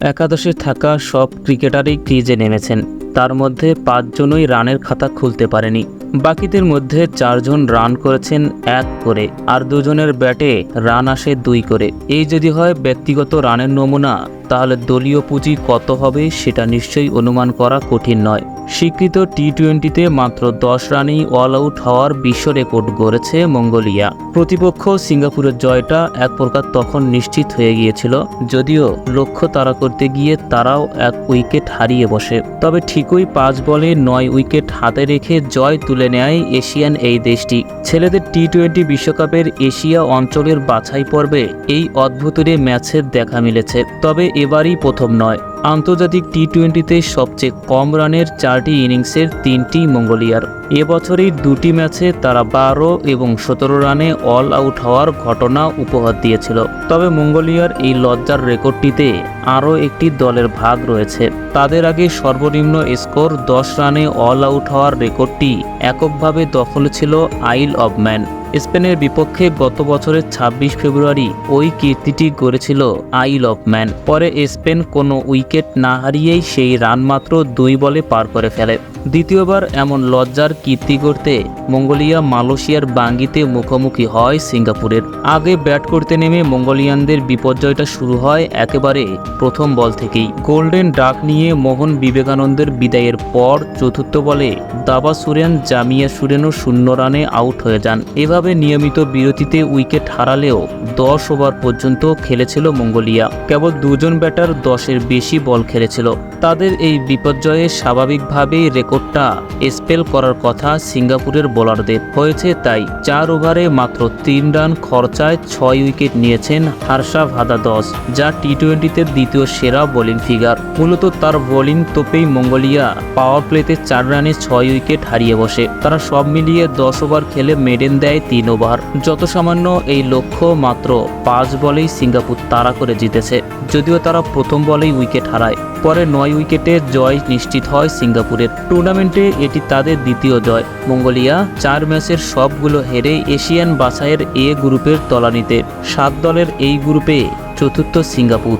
একাদশে থাকা সব ক্রিকেটারই ক্রিজে নেমেছেন। তার মধ্যে পাঁচজনই রানের খাতা খুলতে পারেনি। বাকিদের মধ্যে চারজন রান করেছেন এক করে, আর দুজনের ব্যাটে রান আসে দুই করে। এই যদি হয় ব্যক্তিগত রানের নমুনা। তাহলে দলীয় পুঁজি কত হবে সেটা নিশ্চয়ই অনুমান করা কঠিন নয়। স্বীকৃত টি টোয়েন্টিতে মাত্র দশ রানেই অল আউট হওয়ার বিশ্ব রেকর্ড গড়েছে মঙ্গোলিয়া। প্রতিপক্ষ সিঙ্গাপুরের জয়টা এক প্রকার তখন নিশ্চিত হয়ে গিয়েছিল, যদিও লক্ষ্য তাড়া করতে গিয়ে তারাও এক উইকেট হারিয়ে বসে। তবে ঠিকই পাঁচ বলে নয় উইকেট হাতে রেখে জয় তুলে নেয় এশিয়ান এই দেশটি। ছেলেদের টি টোয়েন্টি বিশ্বকাপের এশিয়া অঞ্চলের বাছাই পর্বে এই অদ্ভুতরে ম্যাচের দেখা মিলেছে। তবে এবারই প্রথম নয়। আন্তর্জাতিক টি টোয়েন্টিতে সবচেয়ে কম রানের চারটি ইনিংসের তিনটি মঙ্গোলিয়ার। এবছরের দুটি ম্যাচে তারা বারো এবং সতেরো রানে অল আউট হওয়ার ঘটনা উপহার দিয়েছিল। তবে মঙ্গোলিয়ার এই লজ্জার রেকর্ডটিতে আরও একটি দলের ভাগ রয়েছে। তাদের আগে সর্বনিম্ন স্কোর দশ রানে অল আউট হওয়ার রেকর্ডটি এককভাবে দখল ছিল আইল অব ম্যান। স্পেনের বিপক্ষে গত বছরের ২৬ ফেব্রুয়ারি ওই কীর্তিটি গড়েছিল আই লভ ম্যান। পরে স্পেন কোনো উইকেট না হারিয়েই সেই রান মাত্র দুই বলে পার করে ফেলে। দ্বিতীয়বার এমন লজ্জার কীর্তি করতে মঙ্গোলিয়া মালয়েশিয়ার বাঙ্গিতে মুখোমুখি হয় সিঙ্গাপুরের। আগে ব্যাট করতে নেমে মঙ্গোলিয়ানদের বিপর্যয়টা শুরু হয় একেবারে প্রথম বল থেকেই। গোল্ডেন ডাক নিয়ে মোহন বিবেকানন্দের বিদায়ের পর চতুর্থ বলে দাবা সুরেন জামিয়া সুরেনও শূন্য রানে আউট হয়ে যান। এভাবে নিয়মিত বিরতিতে উইকেট হারালেও দশ ওভার পর্যন্ত খেলেছিল মঙ্গোলিয়া। কেবল দুজন ব্যাটার দশের বেশি বল খেলেছিল। তাদের এই বিপর্যয়ে স্বাভাবিকভাবেই রেকর্ডটা স্পেল করার কথা সিঙ্গাপুরের বোলারদের। হয়েছে তাই চার ওভারে মাত্র তিন রান খরচায় ছয় উইকেট নিয়েছেন হার্ষা ভাদা দশ, যা টি টোয়েন্টিতে দ্বিতীয় সেরা বোলিং ফিগার। মূলত তার বোলিং তোপেই মঙ্গোলিয়া পাওয়ার প্লেতে চার রানে ছয় উইকেট হারিয়ে বসে। তারা সব মিলিয়ে দশ ওভার খেলে মেডেন দেয় তিন ওভার। যত সামান্য এই লক্ষ্য মাত্র পাঁচ বলেই সিঙ্গাপুর তাড়া করে জিতেছে। যদিও তারা প্রথম বলেই উইকেট হারায়। পরে নয় উইকেটে জয় নিশ্চিত হয় সিঙ্গাপুরের। টুর্নামেন্টে এটি তাদের দ্বিতীয় জয়। মঙ্গোলিয়া চার ম্যাচের সবগুলো হেরে এশিয়ান বাছাইয়ের এ গ্রুপের তলানিতে। সাত দলের এই গ্রুপে চতুর্থ সিঙ্গাপুর।